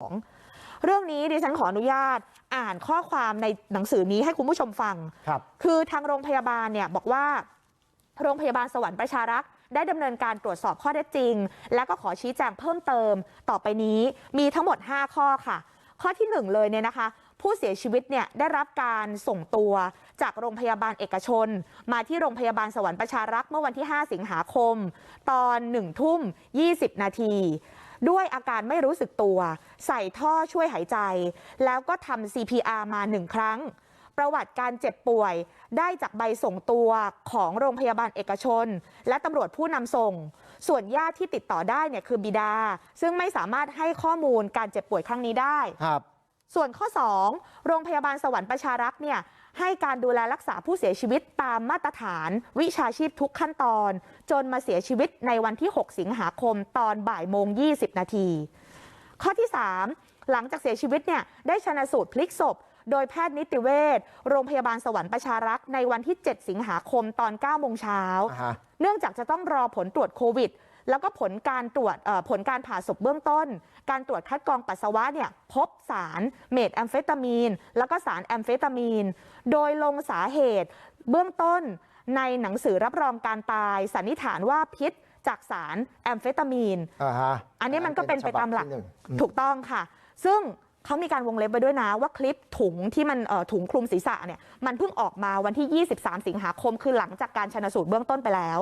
ของเรื่องนี้ดิฉันขออนุญาตอ่านข้อความในหนังสือนี้ให้คุณผู้ชมฟังครับคือทางโรงพยาบาลเนี่ยบอกว่าโรงพยาบาลสวรรค์ประชารักษ์ได้ดำเนินการตรวจสอบข้อเท็จจริง และก็ขอชี้แจงเพิ่มเติมต่อไปนี้มีทั้งหมด 5 ข้อค่ะ ข้อที่ 1 เลยเนี่ยนะคะ ผู้เสียชีวิตเนี่ยได้รับการส่งตัวจากโรงพยาบาลเอกชน มาที่โรงพยาบาลสวรรค์ประชารักษ์เมื่อวันที่ 5 สิงหาคม ตอน1ทุ่ม20 นาที ด้วยอาการไม่รู้สึกตัว ใส่ท่อช่วยหายใจ แล้วก็ทำ CPR มาหนึ่งครั้ง ประวัติการเจ็บป่วยได้จากใบส่งตัวของโรงพยาบาลเอกชน และตำรวจผู้นำส่ง ส่วนญาติที่ติดต่อได้เนี่ยคือบิดา ซึ่งไม่สามารถให้ข้อมูลการเจ็บป่วยครั้งนี้ได้ครับ ส่วนข้อ2โรงพยาบาลสวรรค์ประชารักษ์เนี่ยให้การดูแลรักษาผู้เสียชีวิตตามมาตรฐานวิชาชีพทุกขั้นตอนจนมาเสียชีวิตในวันที่ 6 สิงหาคมตอนบ่ายโมง 20 นาที ข้อที่ 3 หลังจากเสียชีวิตเนี่ยได้ชนะสูตรพลิกศพ โดยแพทย์นิติเวชโรงพยาบาลสวรรค์ประชารักษ์ในวันที่ 7 สิงหาคมตอน9โมงเช้าอ่าฮะเนื่องจากจะต้องรอผลตรวจโควิด แล้วก็ผลการตรวจเอ่อผลการผ่าศพเบื้องต้นการตรวจคัดกรองปัสสาวะเนี่ยพบสารเมทแอมเฟตามีนแล้วก็สารแอมเฟตามีน โดยลงสาเหตุเบื้องต้นในหนังสือรับรองการตาย สันนิษฐานว่าพิษจากสารแอมเฟตามีนอ่าฮะอันนี้มันก็เป็นไปตามหลักฉบับที่นึ่งอืมถูกต้องค่ะ ซึ่งเขามีการวงเล็บไปด้วยนะ ว่าคลิปถุงที่มันเอ่อถุงคลุมศีรษะเนี่ยมันเพิ่งออกมาวันที่ 23 สิงหาคมคือหลังจากการชนสูตรเบื้องต้นไปแล้ว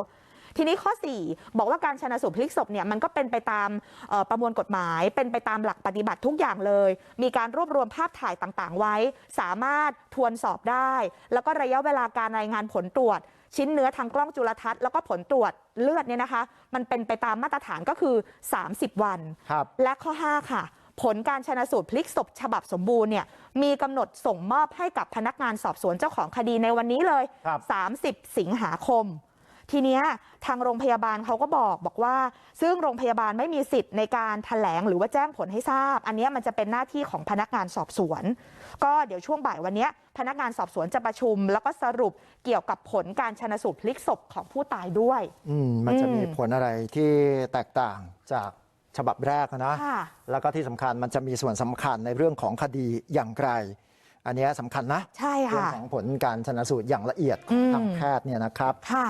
ทีนี้ข้อ 4 บอกว่าการชนสูตรพลิกศพเนี่ยมันก็เป็นไปตามเอ่อประมวลกฎหมาย เป็นไปตามหลักปฏิบัติทุกอย่างเลย มีการรวบรวมภาพถ่ายต่างๆ ไว้ สามารถทวนสอบได้ แล้วก็ระยะเวลาการรายงานผลตรวจ ชิ้นเนื้อทางกล้องจุลทรรศน์แล้วก็ผลตรวจเลือดเนี่ยนะคะ มันเป็นไปตามมาตรฐานก็คือ 30 วันครับและข้อ 5 ค่ะผลการชนะสูตรพลิกศพฉบับสมบูรณ์เนี่ยมีกำหนดส่งมอบให้กับพนักงานสอบสวนเจ้าของคดีในวันนี้เลยครับ30 สิงหาคม ทีเนี้ยทางโรงพยาบาลเขาก็บอกบอกว่าซึ่งโรงพยาบาลไม่มีสิทธิ์ในการแถลงหรือว่าแจ้งผลให้ทราบ อันเนี้ยมันจะเป็นหน้าที่ของพนักงานสอบสวน ก็เดี๋ยวช่วงบ่ายวันเนี้ยพนักงานสอบสวนจะประชุม แล้วก็สรุปเกี่ยวกับผลการชนะสูตรพลิกศพของผู้ตายด้วยอืมมันจะอืมมีผลอะไรที่แตกต่างจากฉบับแรกนะค่ะแล้วก็ที่สำคัญมันจะมีส่วนสำคัญในเรื่องของคดีอย่างไร อันเนี้ยสำคัญนะ ใช่เรื่องค่ะของผลการชนะสูตรอย่างละเอียดของทางอืมแพทย์เนี่ยนะครับ ค่ะ